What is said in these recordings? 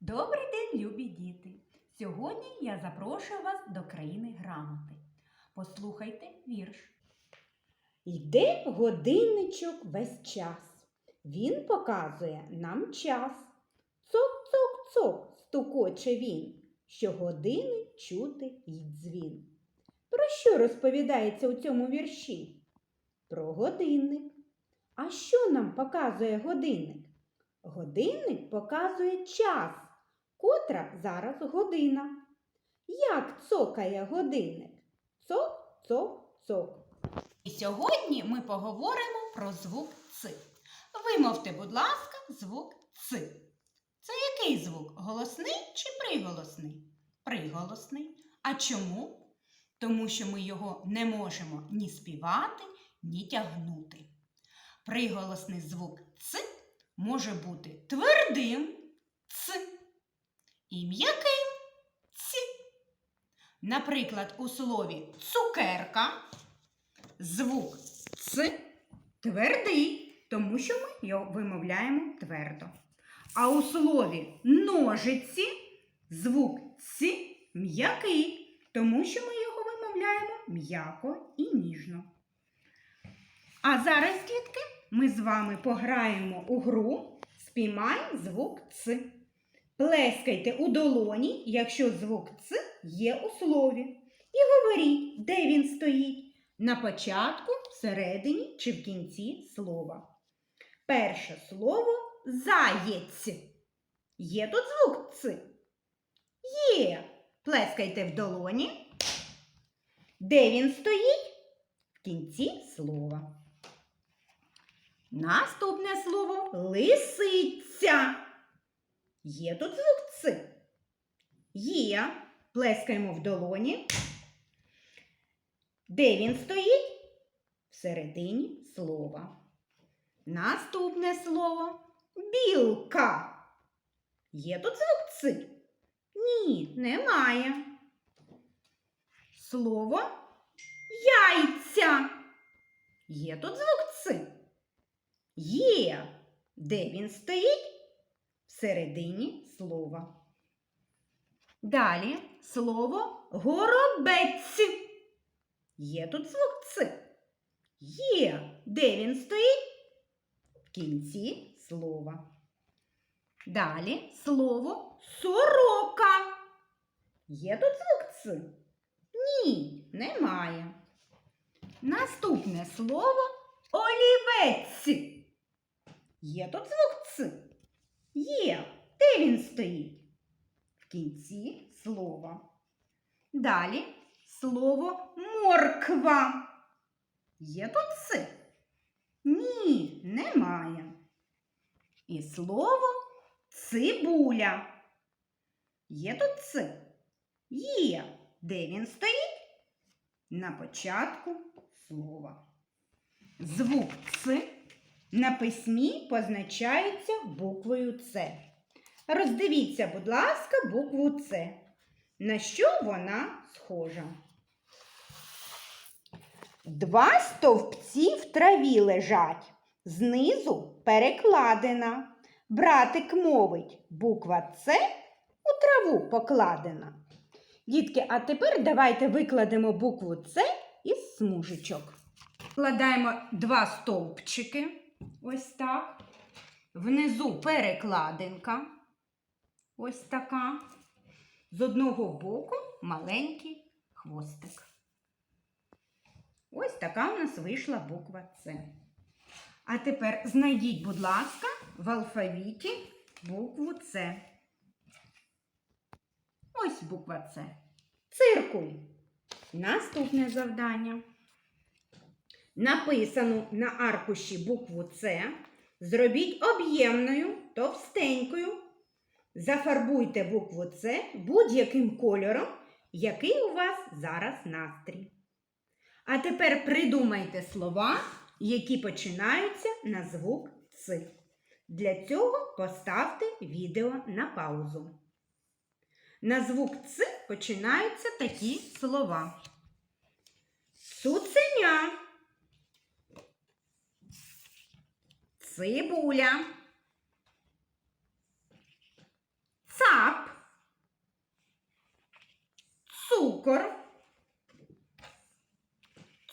Добрий день, любі діти! Сьогодні я запрошую вас до країни грамоти. Послухайте вірш. Йде годинничок весь час. Він показує нам час. Цок-цок-цок стукоче він, що години чути й дзвін. Про що розповідається у цьому вірші? Про годинник. А що нам показує годинник? Годинник показує час, котра зараз година. Як цокає годинник? Цок-цок-цок. І сьогодні ми поговоримо про звук Ц. Вимовте, будь ласка, звук Ц. Це який звук? Голосний чи приголосний? Приголосний. А чому? Тому що ми його не можемо ні співати, ні тягнути. Приголосний звук Ц може бути твердим Ц і м'яким Ц. Наприклад, у слові цукерка звук Ц твердий, тому що ми його вимовляємо твердо. А у слові ножиці звук Ц м'який, тому що ми його вимовляємо м'яко і ніжно. А зараз, дітки, ми з вами пограємо у гру Спіймай звук Ц. Плескайте у долоні, якщо звук Ц є у слові. І говоріть, де він стоїть на початку, всередині чи в кінці слова. Перше слово заєць. Є тут звук Ц? Є. Плескайте в долоні. Де він стоїть? В кінці слова. Наступне слово лисиця. Є тут звук Ц? Є. Плескаємо в долоні. Де він стоїть? Всередині слова. Наступне слово білка. Є тут звук Ц? Ні, немає. Слово яйця. Є тут звук Ц? Є. Де він стоїть? Всередині слова. Далі слово горобець. Є тут звук Ц? Є. Де він стоїть? В кінці слова. Далі слово сорока. Є тут звук Ц? Ні, немає. Наступне слово олівець. Є тут звук Ц? Є. Де він стоїть? В кінці слова. Далі слово морква. Є тут Ц? Ні, немає. І слово цибуля. Є тут Ц? Є. Де він стоїть? На початку слова. Звук Ц на письмі позначається буквою С. Роздивіться, будь ласка, букву С. На що вона схожа? Два стовпці в траві лежать, знизу перекладена. Братик мовить, буква С у траву покладена. Дітки, а тепер давайте викладемо букву С із смужечок. Вкладаємо два стовпчики. Ось так. Внизу перекладинка. Ось така. З одного боку маленький хвостик. Ось така у нас вийшла буква С. А тепер знайдіть, будь ласка, в алфавіті букву С. Ось буква С. Циркуль. Наступне завдання. Написану на аркуші букву С зробіть об'ємною, товстенькою. Зафарбуйте букву С будь-яким кольором, який у вас зараз настрій. А тепер придумайте слова, які починаються на звук Ц. Для цього поставте відео на паузу. На звук Ц починаються такі слова. Цуценя. цибуля, цап, цукор,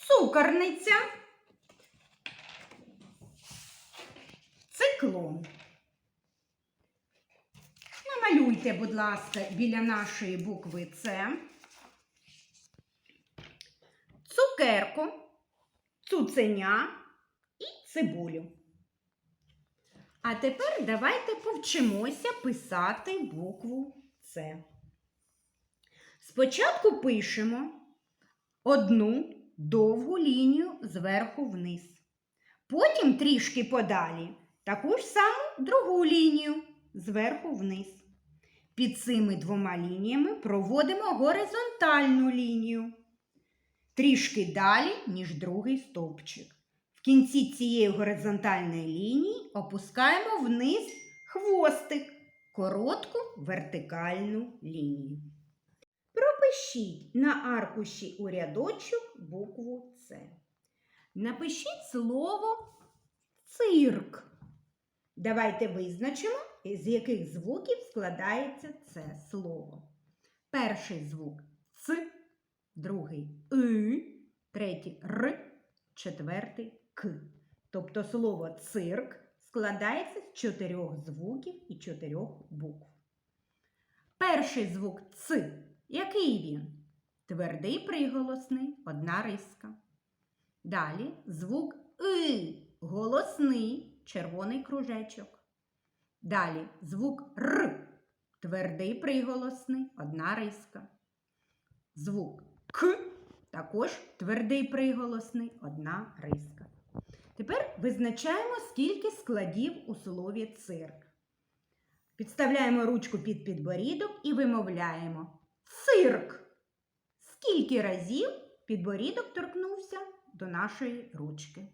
цукорниця, циклон. Намалюйте, будь ласка, біля нашої букви С. Цукерку, цуценя і цибулю. А тепер давайте повчимося писати букву С. Спочатку пишемо одну довгу лінію зверху вниз. Потім трішки подалі таку ж саму другу лінію зверху вниз. Під цими двома лініями проводимо горизонтальну лінію. Трішки далі, ніж другий стовпчик. Кінці цієї горизонтальної лінії опускаємо вниз хвостик, коротку вертикальну лінію. Пропишіть на аркуші у рядочок букву С. Напишіть слово цирк. Давайте визначимо, з яких звуків складається це слово. Перший звук Ц, другий И, третій Р, четвертий К. Тобто слово цирк складається з чотирьох звуків і чотирьох букв. Перший звук Ц. Який він? Твердий приголосний, одна риска. Далі звук И, голосний, червоний кружечок. Далі звук Р, твердий приголосний, одна риска. Звук К, також твердий приголосний, одна риска. Тепер визначаємо, скільки складів у слові цирк. Підставляємо ручку під підборідок і вимовляємо цирк. Скільки разів підборідок торкнувся до нашої ручки?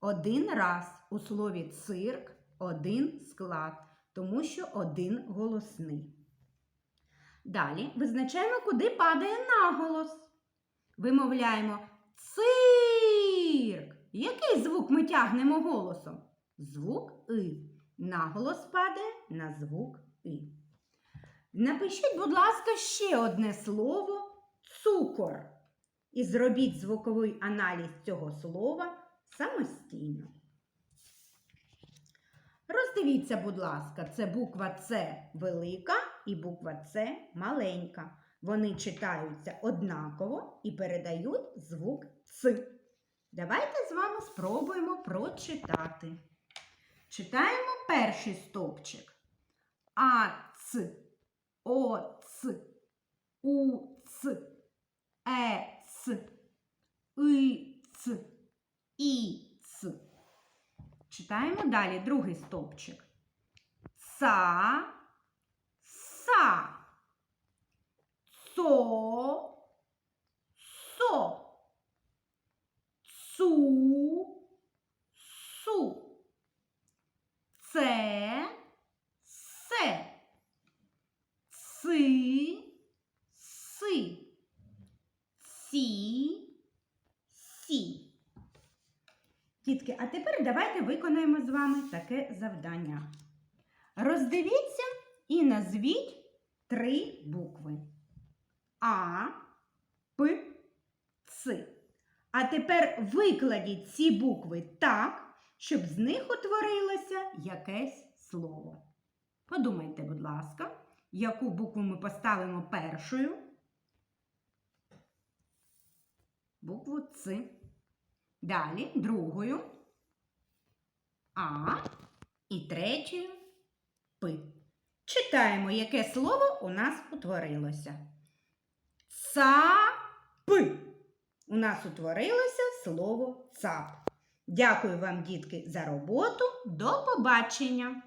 Один раз у слові цирк один склад, тому що один голосний. Далі визначаємо, куди падає наголос. Вимовляємо цирк. Який звук ми тягнемо голосом? Звук И. Наголос падає на звук И. Напишіть, будь ласка, ще одне слово цукор. І зробіть звуковий аналіз цього слова самостійно. Роздивіться, будь ласка, це буква С велика і буква С маленька. Вони читаються однаково і передають звук Ц. Давайте з вами спробуємо прочитати. Читаємо перший стовпчик. АЦ, ОЦ, УЦ, ЕЦ, ИЦ, ІЦ. Читаємо далі другий стовпчик. Са, са, цо, сі, сі. Дітки, а тепер давайте виконаємо з вами таке завдання. Роздивіться і назвіть три букви. А, П, Ц. А тепер викладіть ці букви так, щоб з них утворилося якесь слово. Подумайте, будь ласка, яку букву ми поставимо першою? Букву Ц. Далі другою А і третьою П. Читаємо, яке слово у нас утворилося. Цап. У нас утворилося слово цап. Дякую вам, дітки, за роботу. До побачення!